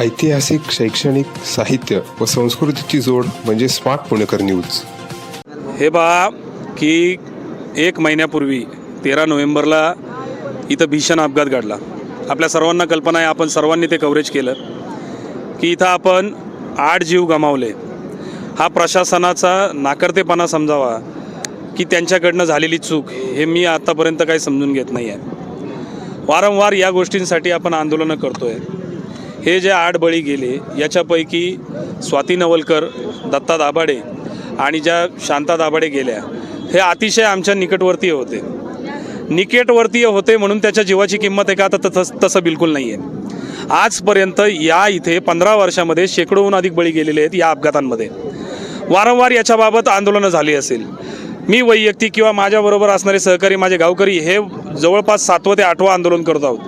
ऐतिहासिक शैक्षणिक साहित्य व संस्कृतीची जोड म्हणजे स्मार्ट पुणेकर न्यूज. हे पहा की एक महिन्यापूर्वी तेरा नोव्हेंबरला इथं भीषण अपघात घडला. आपल्या सर्वांना कल्पना आहे आपण सर्वांनी ते कव्हरेज केलं की इथं आपण आठ जीव गमावले. हा प्रशासनाचा नाकर्तेपणा समजावा की त्यांच्याकडनं झालेली चूक हे मी आत्तापर्यंत काही समजून घेत नाही आहे वारंवार या गोष्टींसाठी आपण आंदोलनं करतो आहे हे जे आठ बळी गेले याच्यापैकी स्वाती नवलकर दत्ता दाभाडे आणि ज्या शांता दाभाडे गेल्या हे अतिशय आमच्या निकटवर्तीय होते. निकटवर्तीय होते म्हणून त्याच्या जीवाची किंमत आहे का तर तसं तसं बिलकुल नाही आहे आजपर्यंत या इथे पंधरा वर्षामध्ये शेकडोहून अधिक बळी गेलेले आहेत या अपघातांमध्ये. वारंवार याच्याबाबत आंदोलनं झाली असेल. मी वैयक्तिक किंवा माझ्याबरोबर असणारे सहकारी माझे गावकरी हे जवळपास सातवं ते आठवं आंदोलन करत आहोत.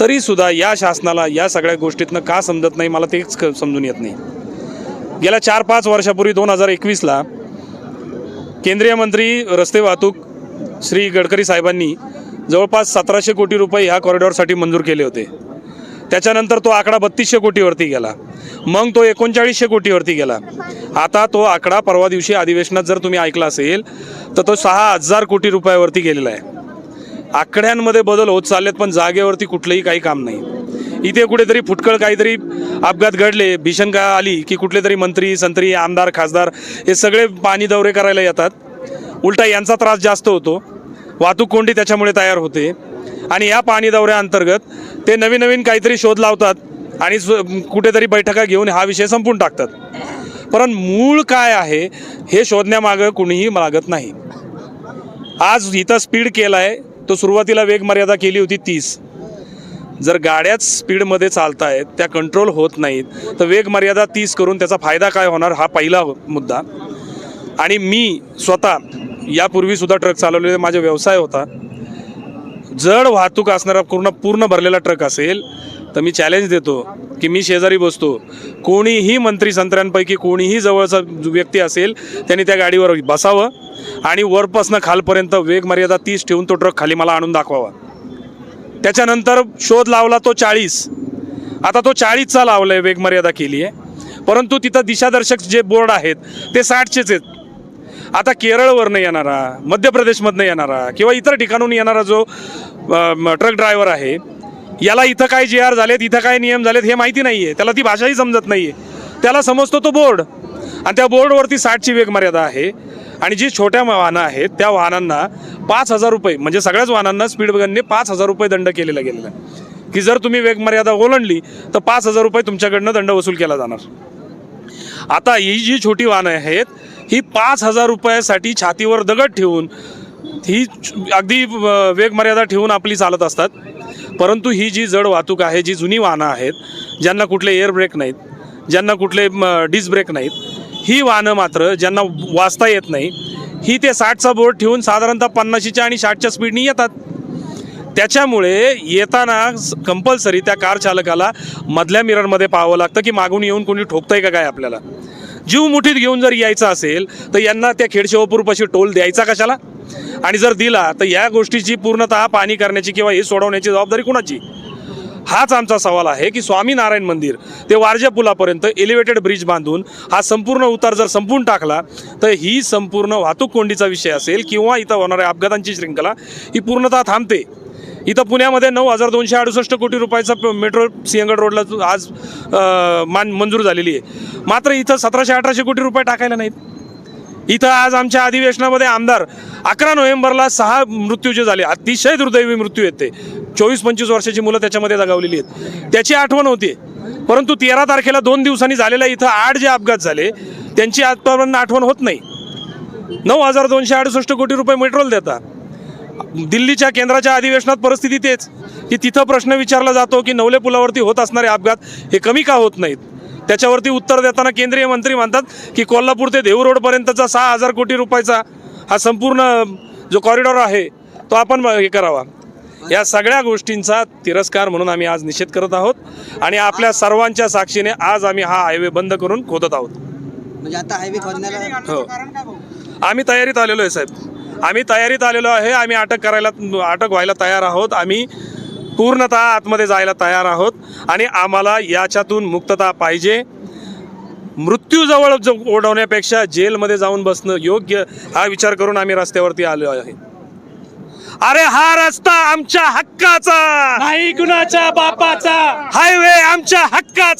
तरीसुद्धा या शासनाला या सगळ्या गोष्टीतनं का समजत नाही मला तेच क- समजून येत नाही. गेल्या चार पाच वर्षापूर्वी दोन हजार एकवीसला केंद्रीय मंत्री रस्ते वाहतूक श्री गडकरी साहेबांनी जवळपास सतराशे कोटी रुपये ह्या कॉरिडॉरसाठी मंजूर केले होते. त्याच्यानंतर तो आकडा बत्तीसशे कोटीवरती गेला. मग तो एकोणचाळीसशे कोटीवरती गेला. आता तो आकडा परवा दिवशी अधिवेशनात जर तुम्ही ऐकला असेल तर तो सहा हजार कोटी रुपयावरती गेलेला आहे. आकड्यांमध्ये बदल होत चाललेत पण जागेवरती कुठलंही काही काम नाही. इथे कुठेतरी फुटकळ काहीतरी अपघात घडले. भीषण का आली की कुठले तरी मंत्री संत्री आमदार खासदार हे सगळे पाणी दौरे करायला येतात. उलटा यांचा त्रास जास्त होतो. वाहतूक कोंडी त्याच्यामुळे तयार होते. आणि या पाणी दौऱ्याअंतर्गत ते नवीन नवीन काहीतरी शोध लावतात आणि कुठेतरी बैठका घेऊन हा विषय संपून टाकतात. परंतु मूळ काय आहे हे शोधण्यामागं कुणीही मागत नाही. आज इथं स्पीड केला आहे तो सुरुवातीला वेग मर्यादा केली होती तीस. जर गाड्याच स्पीडमध्ये चालत आहेत त्या कंट्रोल होत नाहीत तर वेग मर्यादा तीस करून त्याचा फायदा काय होणार हा पहिला मुद्दा. आणि मी स्वतः यापूर्वीसुद्धा ट्रक चालवलेले माझा व्यवसाय होता. जड वाहतूक असणारा पूर्ण पूर्ण भरलेला ट्रक असेल तर मी चॅलेंज देतो की मी शेजारी बसतो. कोणीही मंत्री संत्र्यांपैकी कोणीही जवळचा व्यक्ती असेल त्यांनी त्या गाडीवर बसावं आणि वरपासनं खालपर्यंत वेग मर्यादा तीस ठेवून तो ट्रक खाली मला आणून दाखवावा. त्याच्यानंतर शोध लावला तो चाळीस. आता तो चाळीसचा लावला आहे वेगमर्यादा केली आहे परंतु तिथं दिशादर्शक जे बोर्ड आहेत ते साठचेच आहेत. आता केरळवरनं येणारा मध्य प्रदेशमधनं येणारा किंवा इतर ठिकाणून येणारा जो ट्रक ड्रायव्हर आहे याला इथं काय जे आर झालेत इथं काय नियम झालेत हे माहिती नाही आहे त्याला ती भाषाही समजत नाही आहे त्याला समजतो तो बोर्ड. आणि त्या बोर्डवरती साठची वेगमर्यादा आहे. आणि जी छोट्या वाहनं आहेत त्या वाहनांना पाच हजार रुपये म्हणजे सगळ्याच वाहनांना स्पीड गनने पाच हजार रुपये दंड केलेला गेलेला आहे. की जर तुम्ही वेगमर्यादा ओलंडली ओलांडली तर पाच हजार रुपये तुमच्याकडनं दंड वसूल केला जाणार. आता ही जी छोटी वाहनं आहेत ही पाच हजार रुपयासाठी छातीवर दगड ठेवून ही अगदी वेगमर्यादा ठेवून आपली चालत असतात. परंतु ही जी जड वाहतूक आहे जी जुनी वाहनं आहेत ज्यांना कुठले एअर ब्रेक नाहीत ज्यांना कुठले डिस्क ब्रेक नाहीत ही वाहनं मात्र ज्यांना वाचता येत नाही ही ते साठचा बोर्ड ठेवून साधारणतः पन्नाशीच्या आणि साठच्या स्पीडनी येतात. त्याच्यामुळे येताना कंपल्सरी त्या कार चालकाला मधल्या मिररमध्ये पाहावं लागतं की मागून येऊन कोणी ठोकतंय का काय आपल्याला? जीव मुठीत घेऊन जर यायचं असेल तर यांना त्या खेडशेवापूरपाशी टोल द्यायचा कशाला? आणि जर दिला तर या गोष्टीची पूर्णतः पाणी करण्याची किंवा हे सोडवण्याची जबाबदारी कुणाची? हाच आमचा सवाल आहे की स्वामीनारायण मंदिर ते वारजा पुलापर्यंत एलिव्हेटेड ब्रिज बांधून हा संपूर्ण उतार जर संपून टाकला तर ही संपूर्ण वाहतूक कोंडीचा विषय असेल किंवा इथं होणाऱ्या अपघातांची श्रृंखला ही पूर्णतः थांबते. इथं पुण्यामध्ये नऊ हजार दोनशे अडुसष्ट कोटी रुपयाचा मेट्रो सिंहगड रोडला आज मान मंजूर झालेली आहे. मात्र इथं सतराशे अठराशे कोटी रुपये टाकायला नाहीत. इथं आज आमच्या अधिवेशनामध्ये आमदार अकरा नोव्हेंबरला सहा मृत्यू जे झाले. अतिशय दुर्दैवी मृत्यू येते. चोवीस पंचवीस वर्षाची मुलं त्याच्यामध्ये दगावलेली आहेत. त्याची आठवण होती. परंतु तेरा तारखेला दोन दिवसांनी झालेल्या इथं आठ जे अपघात झाले त्यांची आजपर्यंत आठवण होत नाही. नऊ हजार दोनशे अडुसष्ट कोटी रुपये मेट्रोल देतात. दिल्लीच्या केंद्राच्या अधिवेशनात परिस्थिती तेच की तिथं प्रश्न विचारला जातो की नवले पुलावरती होत असणारे अपघात हे कमी का होत नाहीत? त्याच्यावरती उत्तर देताना केंद्रीय मंत्री म्हणतात की कोल्हापूर ते देहू रोडपर्यंतचा सहा हजार कोटी रुपयाचा हा संपूर्ण जो कॉरिडॉर आहे तो आपण हे करावा. या सगळ्या गोष्टींचा तिरस्कार म्हणून आम्ही आज निषेध करत आहोत आणि आपल्या सर्वांच्या साक्षीने आज आम्ही हा हायवे बंद करून खोदत आहोत. म्हणजे आता हायवे खोदण्याला हो. आम्ही तयारीत आलेलो आहे साहेब. आम्ही तयारीत आलेलो आहे. आम्ही अटक करायला अटक व्हायला तयार आहोत. आम्ही पूर्णतः आतमध्ये जायला तयार आहोत. आणि आम्हाला याच्यातून मुक्तता पाहिजे. मृत्यूजवळ ज- ओढवण्यापेक्षा जेलमध्ये जाऊन बसणं योग्य हा विचार करून आम्ही रस्त्यावरती आलो आहे. अरे हा रस्ता आमच्या हक्काचा. नाही कुणाच्या बापाचा. हायवे आमच्या हक्काचा.